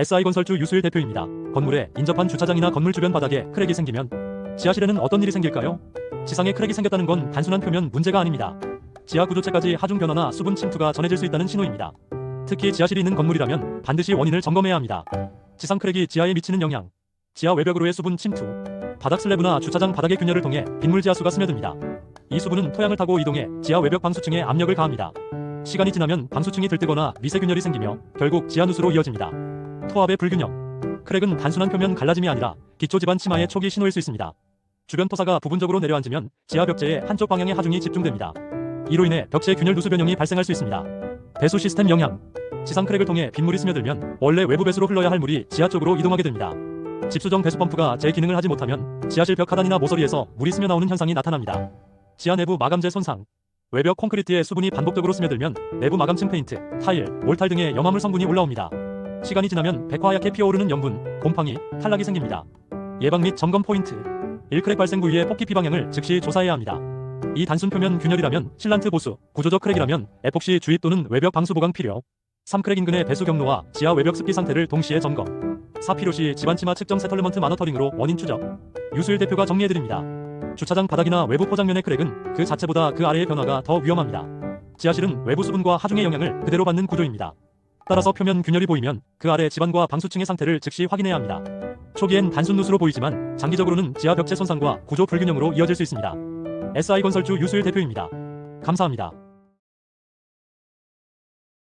SI건설주 유수일 대표입니다. 건물에 인접한 주차장이나 건물 주변 바닥에 크랙이 생기면 지하실에는 어떤 일이 생길까요? 지상에 크랙이 생겼다는 건 단순한 표면 문제가 아닙니다. 지하 구조체까지 하중 변화나 수분 침투가 전해질 수 있다는 신호입니다. 특히 지하실이 있는 건물이라면 반드시 원인을 점검해야 합니다. 지상 크랙이 지하에 미치는 영향, 지하 외벽으로의 수분 침투, 바닥 슬래브나 주차장 바닥의 균열을 통해 빗물 지하수가 스며듭니다. 이 수분은 토양을 타고 이동해 지하 외벽 방수층에 압력을 가합니다. 시간이 지나면 방수층이 들뜨거나 미세균열이 생기며 결국 지하누수로 이어집니다. 토합의 불균형. 크랙은 단순한 표면 갈라짐이 아니라 기초 지반 침하의 초기 신호일 수 있습니다. 주변 토사가 부분적으로 내려앉으면 지하 벽체의 한쪽 방향의 하중이 집중됩니다. 이로 인해 벽체 균열 누수 변형이 발생할 수 있습니다. 배수 시스템 영향. 지상 크랙을 통해 빗물이 스며들면 원래 외부 배수로 흘러야 할 물이 지하 쪽으로 이동하게 됩니다. 집수정 배수 펌프가 제 기능을 하지 못하면 지하실 벽 하단이나 모서리에서 물이 스며 나오는 현상이 나타납니다. 지하 내부 마감재 손상. 외벽 콘크리트에 수분이 반복적으로 스며들면 내부 마감층 페인트, 타일, 몰탈 등의 염화물 성분이 올라옵니다. 시간이 지나면 백화하얗게 피어오르는 염분, 곰팡이, 탈락이 생깁니다. 예방 및 점검 포인트. 1크랙 발생 부위의 폭기 피 방향을 즉시 조사해야 합니다. 이 단순 표면 균열이라면 실란트 보수, 구조적 크랙이라면 에폭시 주입 또는 외벽 방수 보강 필요. 3크랙 인근의 배수 경로와 지하 외벽 습기 상태를 동시에 점검. 4필요시 집안 치마 측정 세털리먼트 마너터링으로 원인 추적. 유수일 대표가 정리해드립니다. 주차장 바닥이나 외부 포장면의 크랙은 그 자체보다 그 아래의 변화가 더 위험합니다. 지하실은 외부 수분과 하중의 영향을 그대로 받는 구조입니다. 따라서 표면 균열이 보이면 그 아래 집안과 방수층의 상태를 즉시 확인해야 합니다. 초기엔 단순 누수로 보이지만 장기적으로는 지하 벽체 손상과 구조 불균형으로 이어질 수 있습니다. SI건설주 유수일 대표입니다. 감사합니다.